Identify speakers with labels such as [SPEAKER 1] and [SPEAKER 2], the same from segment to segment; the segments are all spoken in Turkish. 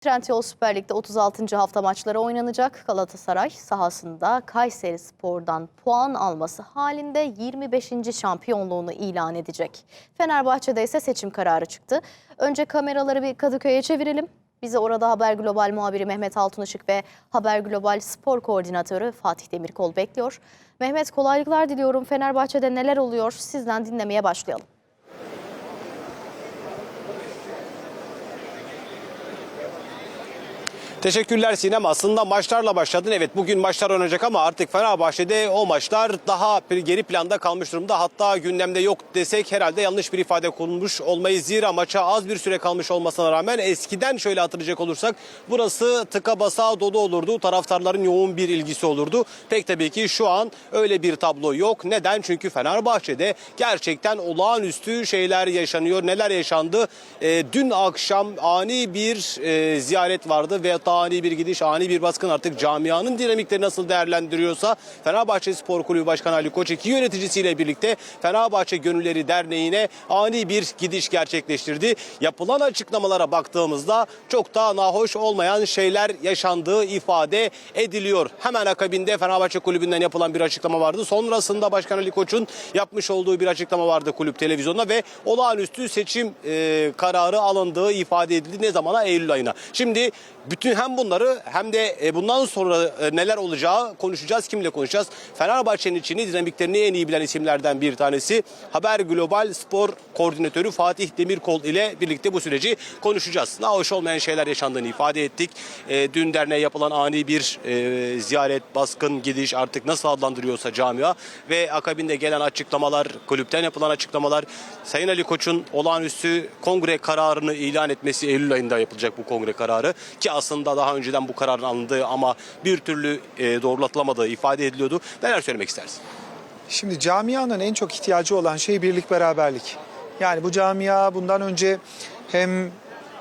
[SPEAKER 1] Trendyol Süper Lig'de 36. hafta maçları oynanacak. Galatasaray sahasında Kayseri Spor'dan puan alması halinde 25. şampiyonluğunu ilan edecek. Fenerbahçe'de ise seçim kararı çıktı. Önce kameraları bir Kadıköy'e çevirelim. Bize orada Haber Global muhabiri Mehmet Altunışık ve Haber Global Spor Koordinatörü Fatih Demirkol bekliyor. Mehmet kolaylıklar diliyorum. Fenerbahçe'de neler oluyor? Sizden dinlemeye başlayalım.
[SPEAKER 2] Teşekkürler Sinem. Aslında maçlarla başladın. Evet bugün maçlar oynanacak ama artık Fenerbahçe'de o maçlar daha geri planda kalmış durumda. Hatta gündemde yok desek herhalde yanlış bir ifade konulmuş olmayız. Zira maça az bir süre kalmış olmasına rağmen eskiden şöyle hatırlayacak olursak burası tıka basa dolu olurdu. Taraftarların yoğun bir ilgisi olurdu. Pek tabii ki şu an öyle bir tablo yok. Neden? Çünkü Fenerbahçe'de gerçekten olağanüstü şeyler yaşanıyor. Neler yaşandı? Ee, dün akşam ani bir e, ziyaret vardı ve ani bir gidiş, ani bir baskın artık camianın dinamikleri nasıl değerlendiriyorsa Fenerbahçe Spor Kulübü Başkanı Ali Koç iki yöneticisiyle birlikte Fenerbahçe Gönülleri Derneği'ne ani bir gidiş gerçekleştirdi. Yapılan açıklamalara baktığımızda çok da nahoş olmayan şeyler yaşandığı ifade ediliyor. Hemen akabinde Fenerbahçe Kulübü'nden yapılan bir açıklama vardı. Sonrasında Başkan Ali Koç'un yapmış olduğu bir açıklama vardı kulüp televizyonda ve olağanüstü seçim e, kararı alındığı ifade edildi. Ne zamana? Eylül ayına. Şimdi bütün hem bunları hem de e, bundan sonra e, neler olacağı konuşacağız. Kimle konuşacağız? Fenerbahçe'nin içini dinamiklerini en iyi bilen isimlerden bir tanesi Haber Global Spor Koordinatörü Fatih Demirkol ile birlikte bu süreci konuşacağız. Nahoş olmayan şeyler yaşandığını ifade ettik. E, dün derneğe yapılan ani bir ziyaret, baskın, gidiş artık nasıl adlandırıyorsa camia ve akabinde gelen açıklamalar, kulüpten yapılan açıklamalar, Sayın Ali Koç'un olağanüstü kongre kararını ilan etmesi Eylül ayında yapılacak bu kongre kararı ki aslında daha önceden bu kararın alındığı ama bir türlü e, doğrulatılamadığı ifade ediliyordu. Neler söylemek istersin?
[SPEAKER 3] Şimdi camianın en çok ihtiyacı olan şey birlik beraberlik. Yani bu camia bundan önce hem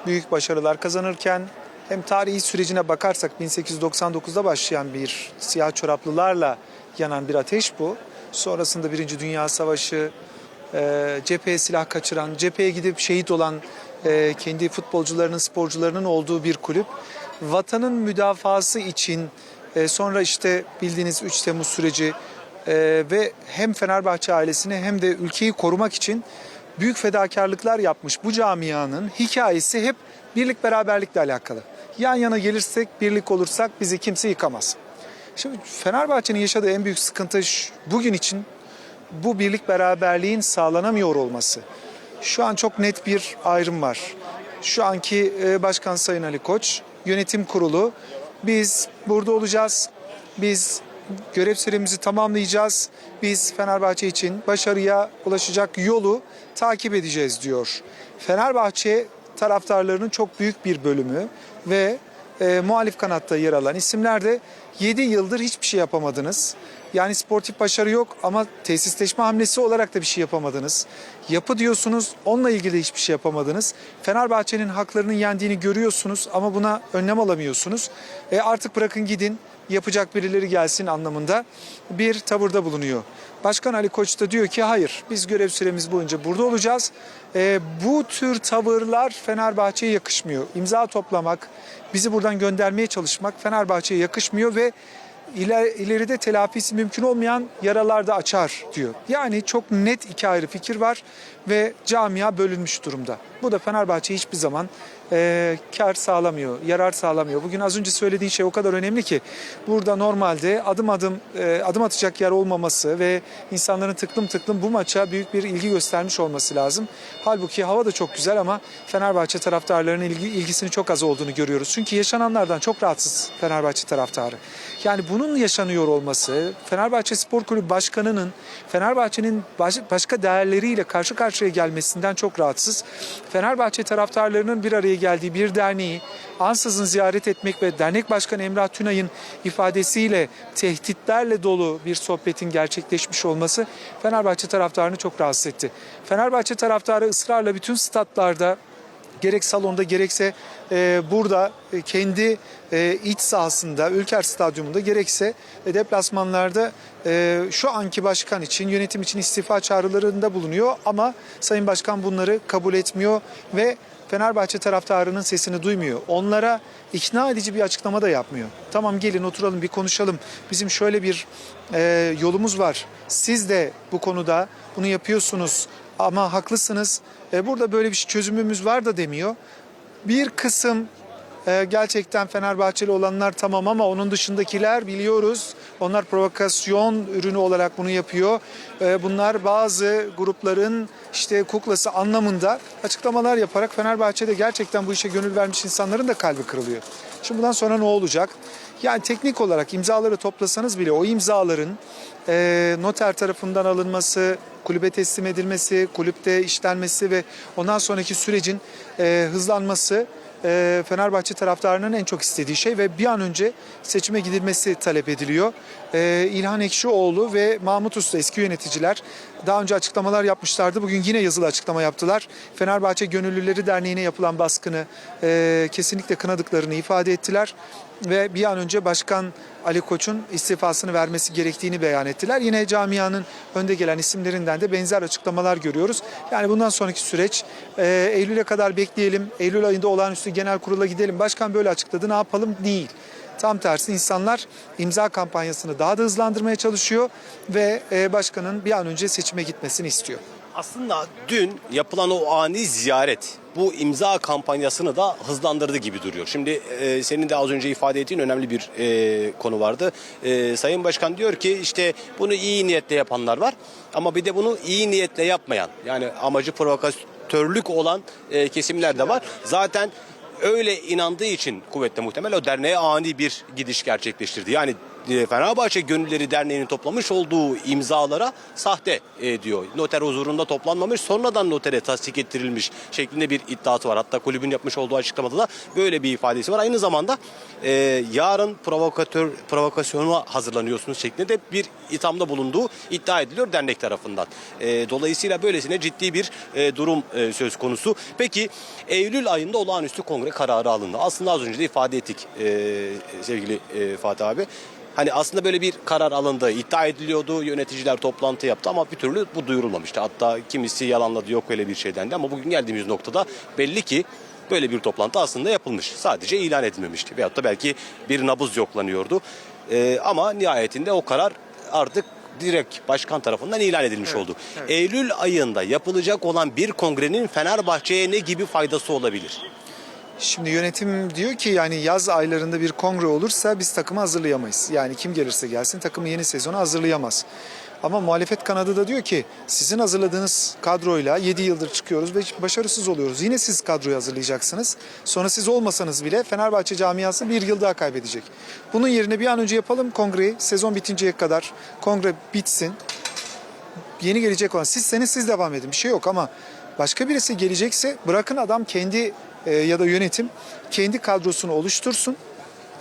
[SPEAKER 3] büyük başarılar kazanırken hem tarihi sürecine bakarsak 1899'da başlayan bir siyah çoraplılarla yanan bir ateş bu. Sonrasında Birinci Dünya Savaşı, e, cepheye silah kaçıran, cepheye gidip şehit olan e, kendi futbolcularının, sporcularının olduğu bir kulüp. Vatanın müdafası için e, sonra işte bildiğiniz 3 Temmuz süreci e, ve hem Fenerbahçe ailesini hem de ülkeyi korumak için büyük fedakarlıklar yapmış bu camianın hikayesi hep birlik beraberlikle alakalı. Yan yana gelirsek, birlik olursak bizi kimse yıkamaz. Şimdi Fenerbahçe'nin yaşadığı en büyük sıkıntı bugün için bu birlik beraberliğin sağlanamıyor olması. Şu an çok net bir ayrım var. Şu anki e, Başkan Sayın Ali Koç, yönetim kurulu biz burada olacağız. Biz görev süremizi tamamlayacağız. Biz Fenerbahçe için başarıya ulaşacak yolu takip edeceğiz diyor. Fenerbahçe taraftarlarının çok büyük bir bölümü ve e, muhalif kanatta yer alan isimler de 7 yıldır hiçbir şey yapamadınız. Yani sportif başarı yok ama tesisleşme hamlesi olarak da bir şey yapamadınız. Yapı diyorsunuz, onunla ilgili hiçbir şey yapamadınız. Fenerbahçe'nin haklarının yendiğini görüyorsunuz ama buna önlem alamıyorsunuz. E artık bırakın gidin, yapacak birileri gelsin anlamında bir tavırda bulunuyor. Başkan Ali Koç da diyor ki hayır biz görev süremiz boyunca burada olacağız. E, bu tür tavırlar Fenerbahçe'ye yakışmıyor. İmza toplamak, bizi buradan göndermeye çalışmak Fenerbahçe'ye yakışmıyor ve iler- ileride telafisi mümkün olmayan yaralar da açar diyor. Yani çok net iki ayrı fikir var ve camia bölünmüş durumda. Bu da Fenerbahçe hiçbir zaman e, kar sağlamıyor, yarar sağlamıyor. Bugün az önce söylediğin şey o kadar önemli ki burada normalde adım adım e, adım atacak yer olmaması ve insanların tıklım tıklım bu maça büyük bir ilgi göstermiş olması lazım. Halbuki hava da çok güzel ama Fenerbahçe taraftarlarının ilgi, ilgisini çok az olduğunu görüyoruz. Çünkü yaşananlardan çok rahatsız Fenerbahçe taraftarı. Yani bunun yaşanıyor olması Fenerbahçe Spor Kulübü Başkanı'nın Fenerbahçe'nin baş- başka değerleriyle karşı karşıya gelmesinden çok rahatsız. Fenerbahçe taraftarlarının bir araya geldiği bir derneği ansızın ziyaret etmek ve dernek başkanı Emrah Tünay'ın ifadesiyle tehditlerle dolu bir sohbetin gerçekleşmiş olması Fenerbahçe taraftarını çok rahatsız etti. Fenerbahçe taraftarı ısrarla bütün statlarda gerek salonda gerekse e, burada e, kendi e, iç sahasında Ülker Stadyumunda gerekse e, deplasmanlarda e, şu anki başkan için yönetim için istifa çağrılarında bulunuyor ama Sayın Başkan bunları kabul etmiyor ve Fenerbahçe taraftarının sesini duymuyor. Onlara ikna edici bir açıklama da yapmıyor. Tamam gelin oturalım bir konuşalım. Bizim şöyle bir e, yolumuz var. Siz de bu konuda bunu yapıyorsunuz ama haklısınız. E, burada böyle bir şey- çözümümüz var da demiyor. Bir kısım e, gerçekten Fenerbahçeli olanlar tamam ama onun dışındakiler biliyoruz. Onlar provokasyon ürünü olarak bunu yapıyor. E, bunlar bazı grupların işte kuklası anlamında açıklamalar yaparak Fenerbahçe'de gerçekten bu işe gönül vermiş insanların da kalbi kırılıyor. Şimdi bundan sonra ne olacak? Yani teknik olarak imzaları toplasanız bile o imzaların e, noter tarafından alınması, kulübe teslim edilmesi, kulüpte işlenmesi ve ondan sonraki sürecin e, hızlanması e, Fenerbahçe taraftarının en çok istediği şey ve bir an önce seçime gidilmesi talep ediliyor. E, İlhan Ekşioğlu ve Mahmut Usta eski yöneticiler daha önce açıklamalar yapmışlardı. Bugün yine yazılı açıklama yaptılar. Fenerbahçe Gönüllüleri Derneği'ne yapılan baskını e, kesinlikle kınadıklarını ifade ettiler ve bir an önce Başkan Ali Koç'un istifasını vermesi gerektiğini beyan ettiler. Yine camianın önde gelen isimlerinden de benzer açıklamalar görüyoruz. Yani bundan sonraki süreç e, Eylül'e kadar bekleyelim. Eylül ayında olağanüstü genel kurula gidelim. Başkan böyle açıkladı ne yapalım değil. Tam tersi insanlar imza kampanyasını daha da hızlandırmaya çalışıyor ve e, başkanın bir an önce seçime gitmesini istiyor.
[SPEAKER 2] Aslında dün yapılan o ani ziyaret bu imza kampanyasını da hızlandırdı gibi duruyor. Şimdi e, senin de az önce ifade ettiğin önemli bir e, konu vardı. E, Sayın Başkan diyor ki işte bunu iyi niyetle yapanlar var ama bir de bunu iyi niyetle yapmayan yani amacı provokatörlük olan e, kesimler de var. Zaten öyle inandığı için kuvvetle muhtemel o derneğe ani bir gidiş gerçekleştirdi. Yani Fenerbahçe Gönülleri Derneği'nin toplamış olduğu imzalara sahte e, diyor. Noter huzurunda toplanmamış sonradan notere tasdik ettirilmiş şeklinde bir iddiası var. Hatta kulübün yapmış olduğu açıklamada da böyle bir ifadesi var. Aynı zamanda e, yarın provokatör provokasyona hazırlanıyorsunuz şeklinde de bir ithamda bulunduğu iddia ediliyor dernek tarafından. E, dolayısıyla böylesine ciddi bir e, durum e, söz konusu. Peki Eylül ayında olağanüstü kongre kararı alındı. Aslında az önce de ifade ettik e, sevgili e, Fatih abi. Hani aslında böyle bir karar alındı, iddia ediliyordu, yöneticiler toplantı yaptı ama bir türlü bu duyurulmamıştı. Hatta kimisi yalanladı yok öyle bir şey dendi ama bugün geldiğimiz noktada belli ki böyle bir toplantı aslında yapılmış. Sadece ilan edilmemişti veyahut da belki bir nabız yoklanıyordu. Ee, ama nihayetinde o karar artık direkt başkan tarafından ilan edilmiş oldu. Eylül ayında yapılacak olan bir kongrenin Fenerbahçe'ye ne gibi faydası olabilir?
[SPEAKER 3] Şimdi yönetim diyor ki yani yaz aylarında bir kongre olursa biz takımı hazırlayamayız. Yani kim gelirse gelsin takımı yeni sezona hazırlayamaz. Ama muhalefet kanadı da diyor ki sizin hazırladığınız kadroyla 7 yıldır çıkıyoruz ve başarısız oluyoruz. Yine siz kadroyu hazırlayacaksınız. Sonra siz olmasanız bile Fenerbahçe camiası bir yıl daha kaybedecek. Bunun yerine bir an önce yapalım kongreyi. Sezon bitinceye kadar kongre bitsin. Yeni gelecek olan sizseniz siz devam edin bir şey yok ama başka birisi gelecekse bırakın adam kendi ya da yönetim kendi kadrosunu oluştursun.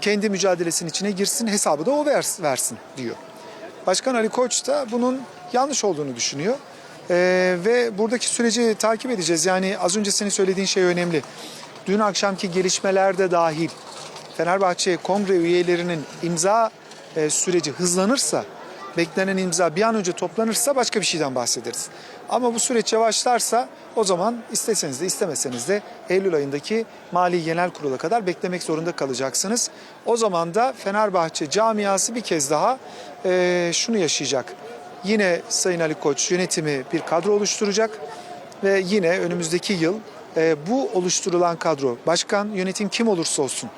[SPEAKER 3] Kendi mücadelesinin içine girsin hesabı da o vers- versin diyor. Başkan Ali Koç da bunun yanlış olduğunu düşünüyor. Ee, ve buradaki süreci takip edeceğiz. Yani az önce senin söylediğin şey önemli. Dün akşamki gelişmeler de dahil Fenerbahçe kongre üyelerinin imza e, süreci hızlanırsa, beklenen imza bir an önce toplanırsa başka bir şeyden bahsederiz. Ama bu süreç yavaşlarsa o zaman isteseniz de istemeseniz de Eylül ayındaki Mali Genel Kurul'a kadar beklemek zorunda kalacaksınız. O zaman da Fenerbahçe camiası bir kez daha e, şunu yaşayacak. Yine Sayın Ali Koç yönetimi bir kadro oluşturacak ve yine önümüzdeki yıl e, bu oluşturulan kadro, başkan, yönetim kim olursa olsun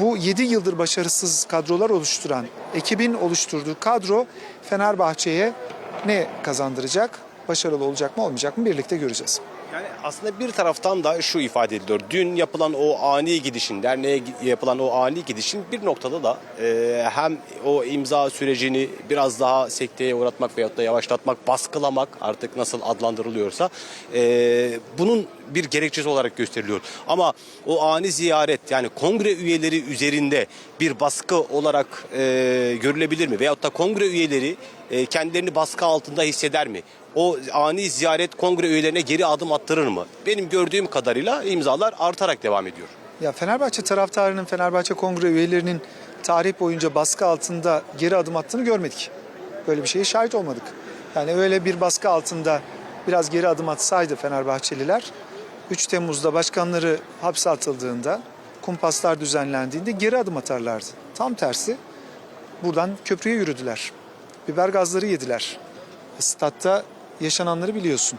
[SPEAKER 3] bu 7 yıldır başarısız kadrolar oluşturan ekibin oluşturduğu kadro Fenerbahçe'ye ne kazandıracak? Başarılı olacak mı olmayacak mı birlikte göreceğiz.
[SPEAKER 2] Yani aslında bir taraftan da şu ifade ediliyor. Dün yapılan o ani gidişin, derneğe yapılan o ani gidişin bir noktada da e, hem o imza sürecini biraz daha sekteye uğratmak veyahut da yavaşlatmak, baskılamak artık nasıl adlandırılıyorsa e, bunun bir gerekçesi olarak gösteriliyor. Ama o ani ziyaret yani kongre üyeleri üzerinde bir baskı olarak e, görülebilir mi? Veyahut da kongre üyeleri e, kendilerini baskı altında hisseder mi? o ani ziyaret kongre üyelerine geri adım attırır mı? Benim gördüğüm kadarıyla imzalar artarak devam ediyor.
[SPEAKER 3] Ya Fenerbahçe taraftarının, Fenerbahçe kongre üyelerinin tarih boyunca baskı altında geri adım attığını görmedik. Böyle bir şeye şahit olmadık. Yani öyle bir baskı altında biraz geri adım atsaydı Fenerbahçeliler 3 Temmuz'da başkanları hapse atıldığında, kumpaslar düzenlendiğinde geri adım atarlardı. Tam tersi buradan köprüye yürüdüler. Biber gazları yediler. Statta yaşananları biliyorsun.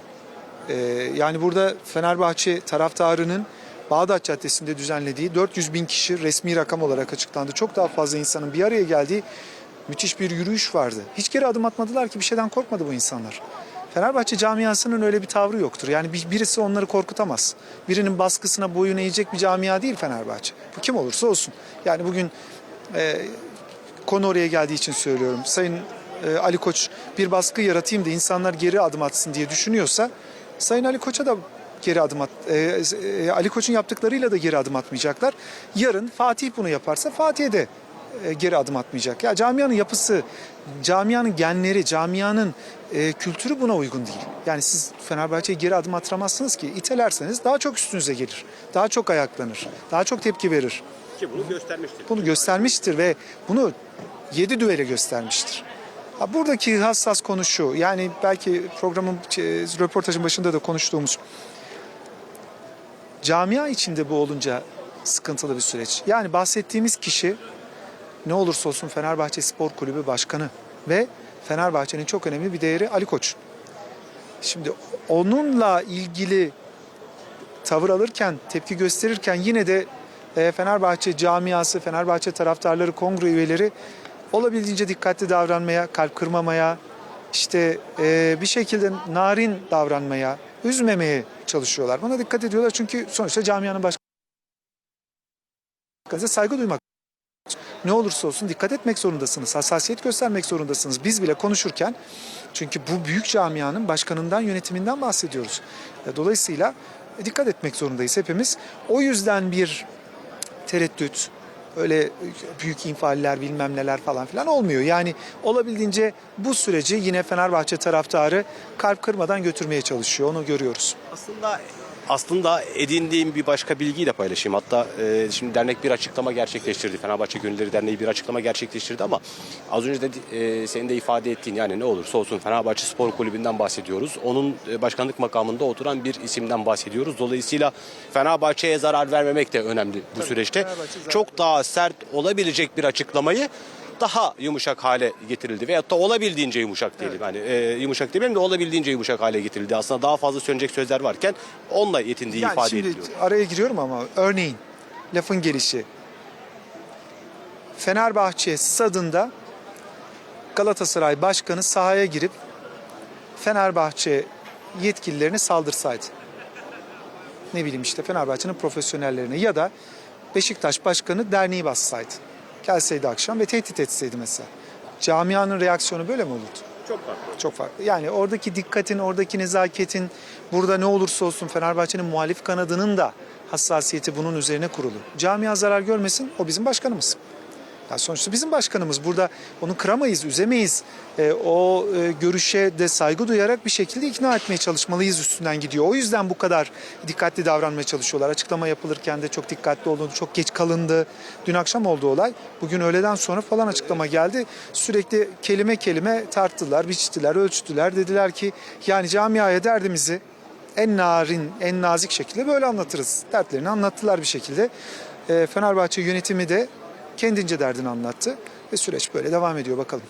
[SPEAKER 3] Ee, yani burada Fenerbahçe taraftarının Bağdat Caddesi'nde düzenlediği 400 bin kişi resmi rakam olarak açıklandı. Çok daha fazla insanın bir araya geldiği müthiş bir yürüyüş vardı. Hiç geri adım atmadılar ki bir şeyden korkmadı bu insanlar. Fenerbahçe camiasının öyle bir tavrı yoktur. Yani bir- birisi onları korkutamaz. Birinin baskısına boyun eğecek bir camia değil Fenerbahçe. Bu kim olursa olsun. Yani bugün e, konu oraya geldiği için söylüyorum. Sayın e, Ali Koç bir baskı yaratayım da insanlar geri adım atsın diye düşünüyorsa Sayın Ali Koç'a da geri adım at, e, e, Ali Koç'un yaptıklarıyla da geri adım atmayacaklar. Yarın Fatih bunu yaparsa Fatih'e de geri adım atmayacak. Ya camianın yapısı, camianın genleri, camianın e, kültürü buna uygun değil. Yani siz Fenerbahçe'ye geri adım attıramazsınız ki. İtelerseniz daha çok üstünüze gelir. Daha çok ayaklanır. Daha çok tepki verir
[SPEAKER 2] Ki bunu göstermiştir.
[SPEAKER 3] bunu göstermiştir ve bunu 7 düvele göstermiştir. Ha, buradaki hassas konu şu, yani belki programın, şey, röportajın başında da konuştuğumuz camia içinde bu olunca sıkıntılı bir süreç. Yani bahsettiğimiz kişi ne olursa olsun Fenerbahçe Spor Kulübü Başkanı ve Fenerbahçe'nin çok önemli bir değeri Ali Koç. Şimdi onunla ilgili tavır alırken, tepki gösterirken yine de e, Fenerbahçe camiası, Fenerbahçe taraftarları, kongre üyeleri olabildiğince dikkatli davranmaya, kalp kırmamaya, işte e, bir şekilde narin davranmaya, üzmemeye çalışıyorlar. Buna dikkat ediyorlar çünkü sonuçta camianın başkanı saygı duymak. Ne olursa olsun dikkat etmek zorundasınız, hassasiyet göstermek zorundasınız. Biz bile konuşurken çünkü bu büyük camianın başkanından, yönetiminden bahsediyoruz. E, Dolayısıyla e, dikkat etmek zorundayız hepimiz. O yüzden bir tereddüt, öyle büyük infialler bilmem neler falan filan olmuyor. Yani olabildiğince bu süreci yine Fenerbahçe taraftarı kalp kırmadan götürmeye çalışıyor. Onu görüyoruz.
[SPEAKER 2] Aslında aslında edindiğim bir başka bilgiyi de paylaşayım. Hatta e, şimdi dernek bir açıklama gerçekleştirdi. Fenerbahçe Gönülleri Derneği bir açıklama gerçekleştirdi ama az önce de e, senin de ifade ettiğin yani ne olursa olsun Fenerbahçe Spor Kulübü'nden bahsediyoruz. Onun e, başkanlık makamında oturan bir isimden bahsediyoruz. Dolayısıyla Fenerbahçe'ye zarar vermemek de önemli bu süreçte.
[SPEAKER 3] Fenerbahçe zarar
[SPEAKER 2] Çok daha sert olabilecek bir açıklamayı daha yumuşak hale getirildi veyahut da olabildiğince yumuşak diyelim. Yani e, yumuşak demeyelim de olabildiğince yumuşak hale getirildi. Aslında daha fazla sönecek sözler varken onunla yetindiği
[SPEAKER 3] Yani
[SPEAKER 2] ifade
[SPEAKER 3] şimdi
[SPEAKER 2] ediliyor.
[SPEAKER 3] araya giriyorum ama örneğin lafın gelişi. Fenerbahçe stadında Galatasaray Başkanı sahaya girip Fenerbahçe yetkililerine saldırsaydı. Ne bileyim işte Fenerbahçe'nin profesyonellerine ya da Beşiktaş Başkanı derneği bassaydı. Gelseydi akşam ve tehdit etseydi mesela. Camianın reaksiyonu böyle mi olurdu?
[SPEAKER 2] Çok farklı.
[SPEAKER 3] Çok farklı. Yani oradaki dikkatin, oradaki nezaketin, burada ne olursa olsun Fenerbahçe'nin muhalif kanadının da hassasiyeti bunun üzerine kurulu. Camia zarar görmesin, o bizim başkanımız. Ya sonuçta bizim başkanımız. Burada onu kıramayız, üzemeyiz. Ee, o e, görüşe de saygı duyarak bir şekilde ikna etmeye çalışmalıyız üstünden gidiyor. O yüzden bu kadar dikkatli davranmaya çalışıyorlar. Açıklama yapılırken de çok dikkatli olundu, çok geç kalındı. Dün akşam oldu olay. Bugün öğleden sonra falan açıklama geldi. Sürekli kelime kelime tarttılar, biçtiler, ölçtüler. Dediler ki yani camiaya derdimizi en narin, en nazik şekilde böyle anlatırız. Dertlerini anlattılar bir şekilde. Ee, Fenerbahçe yönetimi de kendince derdini anlattı ve süreç böyle devam ediyor bakalım.